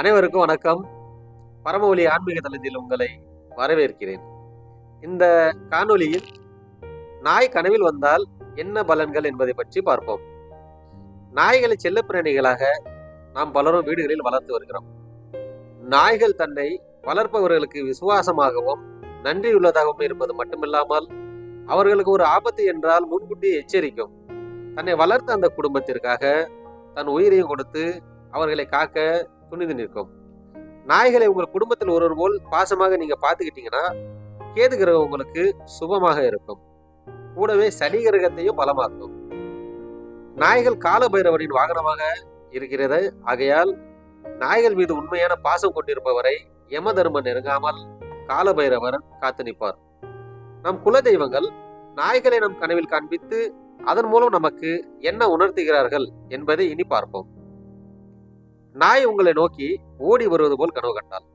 அனைவருக்கும் வணக்கம். பரமொழி ஆன்மீக தளத்தில் உங்களை வரவேற்கிறேன். இந்த காணொலியில் நாய் கனவில் வந்தால் என்ன பலன்கள் என்பதை பற்றி பார்ப்போம். நாய்களை செல்லப்பிராணிகளாக நாம் பலரும் வீடுகளில் வளர்த்து வருகிறோம். நாய்கள் தன்னை வளர்ப்பவர்களுக்கு விசுவாசமாகவும் நன்றியுள்ளதாகவும் இருப்பது மட்டுமில்லாமல் அவர்களுக்கு ஒரு ஆபத்து என்றால் முன்கூட்டி எச்சரிக்கும். தன்னை வளர்த்த அந்த குடும்பத்திற்காக தன் உயிரையும் கொடுத்து அவர்களை காக்க துணிந்து நிற்கும் நாய்களை உங்கள் குடும்பத்தில் ஒருவர் போல் பாசமாக நீங்க பார்த்துக்கிட்டீங்கன்னா கேது கிரகம் உங்களுக்கு சுபமாக இருக்கும். கூடவே சனி கிரகத்தையும் பலமாக்கும். நாய்கள் கால பைரவனின் வாகனமாக இருக்கிறது. ஆகையால் நாய்கள் மீது உண்மையான பாசம் கொண்டிருப்பவரை யம தர்மம் நெருங்காமல் கால பைரவர் காத்து நிற்பார். நம் குல தெய்வங்கள் நாய்களை நம் கனவில் காண்பித்து அதன் மூலம் நமக்கு என்ன உணர்த்துகிறார்கள் என்பதை இனி பார்ப்போம். நாய் உங்களை நோக்கி ஓடி வருவது போல் கனவு கண்டால்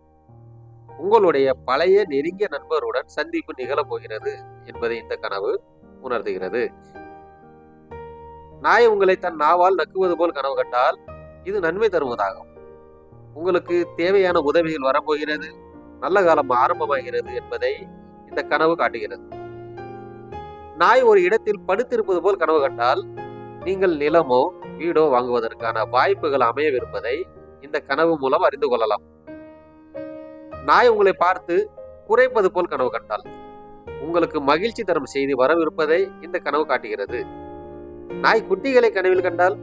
உங்களுடைய பழைய நெருங்கிய நண்பருடன் சந்திப்பு நிகழப் போகிறது என்பதை இந்த கனவு உணர்த்துகிறது. நாய் உங்களை தன் நாவால் நக்குவது போல் கனவு கண்டால் இது நன்மை தருவதாகும். உங்களுக்கு தேவையான உதவிகள் வரப்போகிறது நல்ல காலம் ஆரம்பமாகிறது என்பதை இந்த கனவு காட்டுகிறது. நாய் ஒரு இடத்தில் படுத்திருப்பது போல் கனவு கண்டால் நீங்கள் நிலமோ வீடோ வாங்குவதற்கான வாய்ப்புகள் அமையவிருப்பதை இந்த கனவு மூலம் அறிந்து கொள்ளலாம். நாய் உங்களை பார்த்து குறைப்பது போல் கனவு கண்டால் உங்களுக்கு மகிழ்ச்சி தரும் செய்தி வரவிருப்பதை இந்த கனவு காட்டுகிறது. நாய் குட்டிகளை கனவில் கண்டால்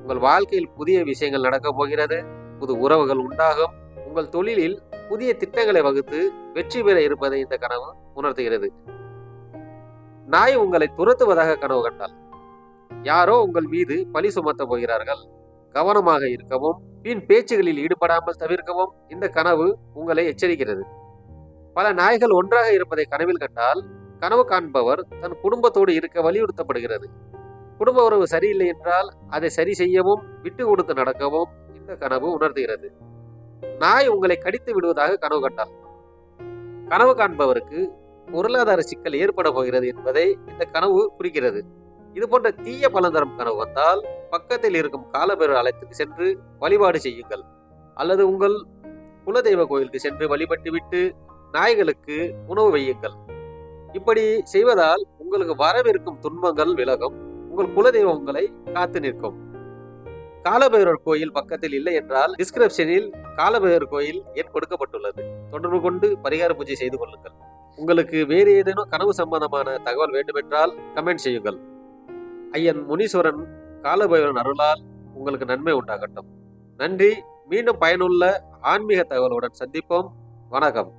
உங்கள் வாழ்க்கையில் புதிய விஷயங்கள் நடக்கப் போகிறது புது உறவுகள் உண்டாகும் உங்கள் தொழிலில் புதிய திட்டங்களை வகுத்து வெற்றி பெற இருப்பதை இந்த கனவு உணர்த்துகிறது. நாய் உங்களை துரத்துவதாக கனவு கண்டால் யாரோ உங்கள் மீது பழி சுமத்த போகிறார்கள். கவனமாக இருக்கவும் வீண் பேச்சுகளில் ஈடுபடாமல் தவிர்க்கவும் இந்த கனவு உங்களை எச்சரிக்கிறது. பல நாய்கள் ஒன்றாக இருப்பதை கனவில் கண்டால் கனவு காண்பவர் தன் குடும்பத்தோடு இருக்க வலியுறுத்தப்படுகிறது. குடும்ப உறவு சரியில்லை என்றால் அதை சரி செய்யவும் விட்டு கொடுத்து நடக்கவும் இந்த கனவு உணர்த்துகிறது. நாய் உங்களை கடித்து விடுவதாக கனவு கண்டால். கனவு காண்பவருக்கு பொருளாதார சிக்கல் ஏற்பட போகிறது என்பதை இந்த கனவு குறிக்கிறது. இது போன்ற தீய பலன் தரும் கனவு வந்தால் பக்கத்தில் இருக்கும் காலபேரர் ஆலயத்துக்கு சென்று வழிபாடு செய்யுங்கள். அல்லது உங்கள் குலதெய்வ கோயிலுக்கு சென்று வழிபட்டு விட்டு நாய்களுக்கு உணவு வையுங்கள். இப்படி செய்வதால் உங்களுக்கு வரவிருக்கும் துன்பங்கள் விலகும். உங்கள் குலதெய்வம் உங்களை காத்து நிற்கும். காலபைரவர் கோயில் பக்கத்தில் இல்லை என்றால் டிஸ்கிரிப்ஷனில் காலபைரவர் கோயில் எண் கொடுக்கப்பட்டுள்ளது. தொடர்பு கொண்டு பரிகார பூஜை செய்து கொள்ளுங்கள். உங்களுக்கு வேறு ஏதேனும் கனவு சம்பந்தமான தகவல் வேண்டுமென்றால் கமெண்ட் செய்யுங்கள். ஐயன் முனீஸ்வரன் காலபைரவன் அருளால் உங்களுக்கு நன்மை உண்டாகட்டும். நன்றி. மீண்டும் பயனுள்ள ஆன்மீக தகவலுடன் சந்திப்போம். வணக்கம்.